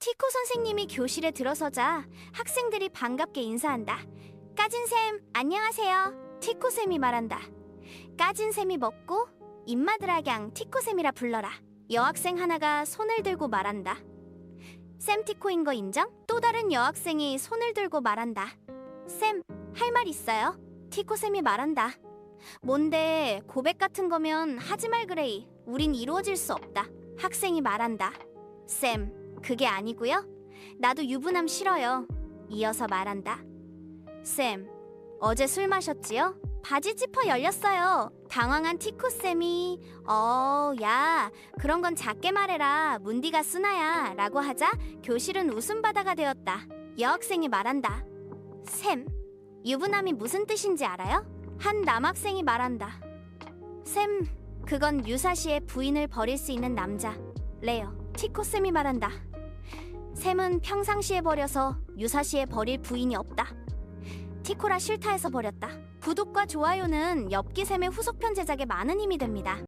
티코 선생님이 교실에 들어서자 학생들이 반갑게 인사한다. 까진 쌤, 안녕하세요. 티코 쌤이 말한다. 까진 쌤이 먹고 입마드라갱 티코 쌤이라 불러라. 여학생 하나가 손을 들고 말한다. 쌤 티코인 거 인정? 또 다른 여학생이 손을 들고 말한다. 쌤, 할 말 있어요? 티코 쌤이 말한다. 뭔데 고백 같은 거면 하지 말 그레이. 우린 이루어질 수 없다. 학생이 말한다. 쌤, 그게 아니고요. 나도 유부남 싫어요. 이어서 말한다. 쌤, 어제 술 마셨지요? 바지 지퍼 열렸어요. 당황한 티코 쌤이 어, 야, 그런 건 작게 말해라. 문디가 쓰나야. 라고 하자 교실은 웃음바다가 되었다. 여학생이 말한다. 쌤, 유부남이 무슨 뜻인지 알아요? 한 남학생이 말한다. 쌤, 그건 유사시의 부인을 버릴 수 있는 남자. 레어, 티코 쌤이 말한다. 샘은 평상시에 버려서 유사시에 버릴 부인이 없다. 티코라 싫다 해서 버렸다. 구독과 좋아요는 엽기샘의 후속편 제작에 많은 힘이 됩니다.